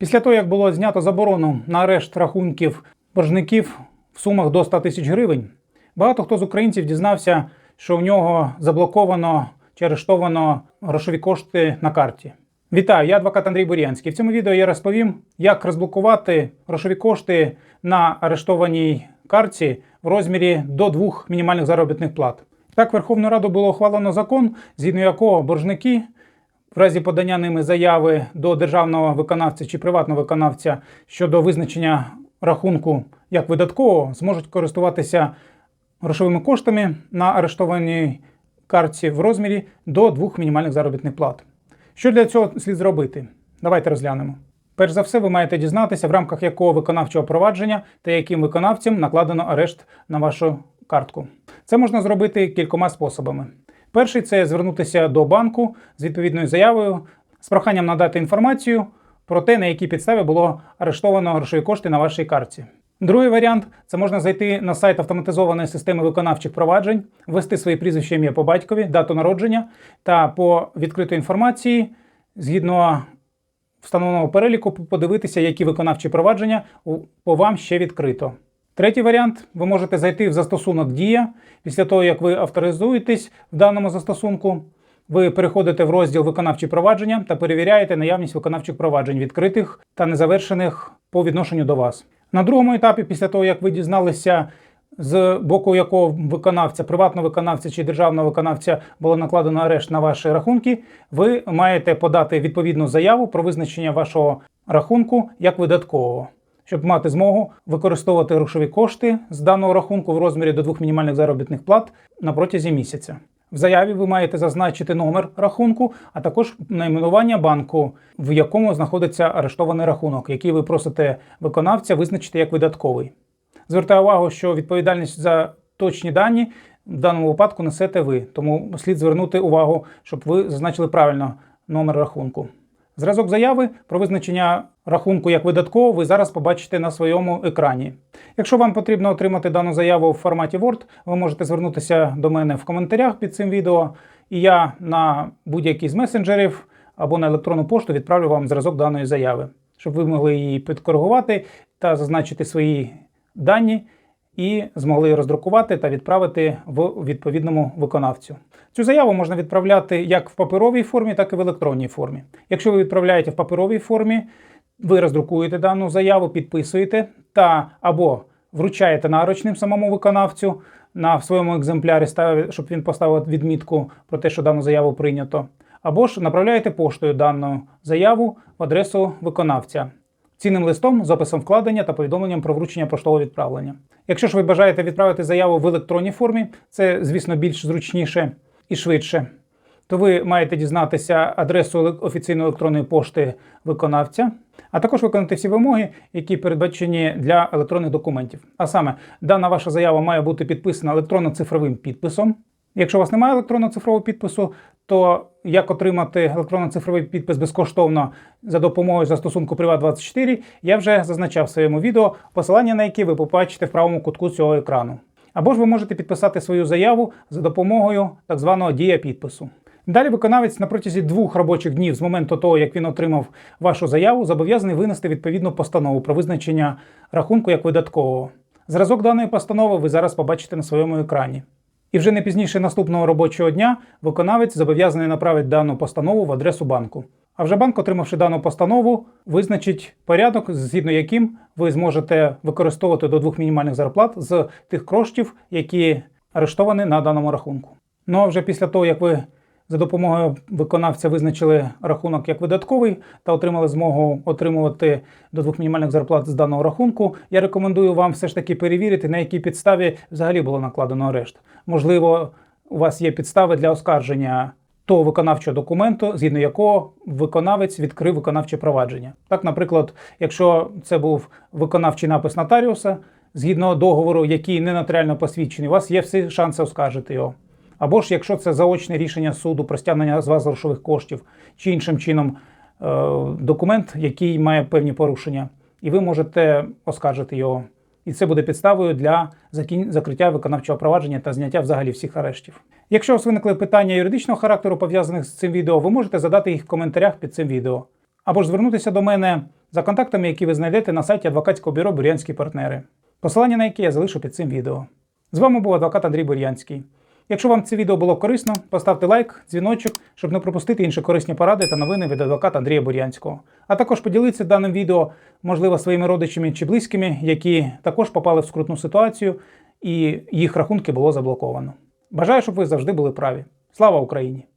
Після того, як було знято заборону на арешт рахунків боржників в сумах до 100 тисяч гривень, багато хто з українців дізнався, що в нього заблоковано чи арештовано грошові кошти на карті. Вітаю, я адвокат Андрій Бурянський. В цьому відео я розповім, як розблокувати грошові кошти на арештованій карті в розмірі до двох мінімальних заробітних плат. Так, Верховною Радою було ухвалено закон, згідно якого боржники в разі подання ними заяви до державного виконавця чи приватного виконавця щодо визначення рахунку як видаткового, зможуть користуватися грошовими коштами на арештованій картці в розмірі до двох мінімальних заробітних плат. Що для цього слід зробити? Давайте розглянемо. Перш за все, ви маєте дізнатися, в рамках якого виконавчого провадження та яким виконавцям накладено арешт на вашу картку. Це можна зробити кількома способами. Перший це звернутися до банку з відповідною заявою з проханням надати інформацію про те, на якій підставі було арештовано грошові кошти на вашій картці. Другий варіант це можна зайти на сайт автоматизованої системи виконавчих проваджень, ввести свої прізвище ім'я по батькові, дату народження та по відкритій інформації згідно встановленого переліку подивитися, які виконавчі провадження по вам ще відкрито. Третій варіант ви можете зайти в застосунок Дія. Після того, як ви авторизуєтесь в даному застосунку, ви переходите в розділ виконавчі провадження та перевіряєте наявність виконавчих проваджень, відкритих та незавершених по відношенню до вас. На другому етапі, після того, як ви дізналися, з боку якого виконавця, приватного виконавця чи державного виконавця було накладено арешт на ваші рахунки, ви маєте подати відповідну заяву про визначення вашого рахунку як видаткового, щоб мати змогу використовувати грошові кошти з даного рахунку в розмірі до двох мінімальних заробітних плат на протязі місяця. В заяві ви маєте зазначити номер рахунку, а також найменування банку, в якому знаходиться арештований рахунок, який ви просите виконавця визначити як видатковий. Звертаю увагу, що відповідальність за точні дані в даному випадку несете ви, тому слід звернути увагу, щоб ви зазначили правильно номер рахунку. Зразок заяви про визначення рахунку як видаткового ви зараз побачите на своєму екрані. Якщо вам потрібно отримати дану заяву в форматі Word, ви можете звернутися до мене в коментарях під цим відео, і я на будь-який з месенджерів або на електронну пошту відправлю вам зразок даної заяви, щоб ви могли її підкоригувати та зазначити свої дані і змогли роздрукувати та відправити в відповідному виконавцю. Цю заяву можна відправляти як в паперовій формі, так і в електронній формі. Якщо ви відправляєте в паперовій формі, ви роздрукуєте дану заяву, підписуєте та або вручаєте наручним самому виконавцю на своєму екземплярі, щоб він поставив відмітку про те, що дану заяву прийнято, або ж направляєте поштою дану заяву в адресу виконавця цінним листом з описом вкладення та повідомленням про вручення поштового відправлення. Якщо ж ви бажаєте відправити заяву в електронній формі, це, звісно, більш зручніше і швидше, то ви маєте дізнатися адресу офіційної електронної пошти виконавця, а також виконати всі вимоги, які передбачені для електронних документів. А саме, дана ваша заява має бути підписана електронно-цифровим підписом. Якщо у вас немає електронно-цифрового підпису, то як отримати електронно-цифровий підпис безкоштовно за допомогою застосунку Privat24, я вже зазначав в своєму відео, посилання на яке ви побачите в правому кутку цього екрану. Або ж ви можете підписати свою заяву за допомогою так званого дія підпису. Далі виконавець на протязі двох робочих днів з моменту того, як він отримав вашу заяву, зобов'язаний винести відповідну постанову про визначення рахунку як видаткового. Зразок даної постанови ви зараз побачите на своєму екрані. І вже не пізніше наступного робочого дня виконавець зобов'язаний направити дану постанову в адресу банку. А вже банк, отримавши дану постанову, визначить порядок, згідно яким ви зможете використовувати до двох мінімальних зарплат з тих коштів, які арештовані на даному рахунку. Ну а вже після того, як ви за допомогою виконавця визначили рахунок як видатковий та отримали змогу отримувати до двох мінімальних зарплат з даного рахунку. Я рекомендую вам все ж таки перевірити, на якій підставі взагалі було накладено арешт. Можливо, у вас є підстави для оскарження того виконавчого документу, згідно якого виконавець відкрив виконавче провадження. Так, наприклад, якщо це був виконавчий напис нотаріуса, згідно договору, який не нотаріально посвідчений, у вас є всі шанси оскаржити його. Або ж якщо це заочне рішення суду про стягнення з вас грошових коштів чи іншим чином е, документ, який має певні порушення, і ви можете оскаржити його. І це буде підставою для закриття виконавчого провадження та зняття взагалі всіх арештів. Якщо у вас виникли питання юридичного характеру пов'язаних з цим відео, ви можете задати їх в коментарях під цим відео. Або ж звернутися до мене за контактами, які ви знайдете на сайті адвокатського бюро Бурянські партнери, посилання на яке я залишу під цим відео. З вами був адвокат Андрій Бурянський. Якщо вам це відео було корисно, поставте лайк, дзвіночок, щоб не пропустити інші корисні поради та новини від адвоката Андрія Бурянського. А також поділіться даним відео, можливо, своїми родичами чи близькими, які також попали в скрутну ситуацію і їх рахунки було заблоковано. Бажаю, щоб ви завжди були праві. Слава Україні!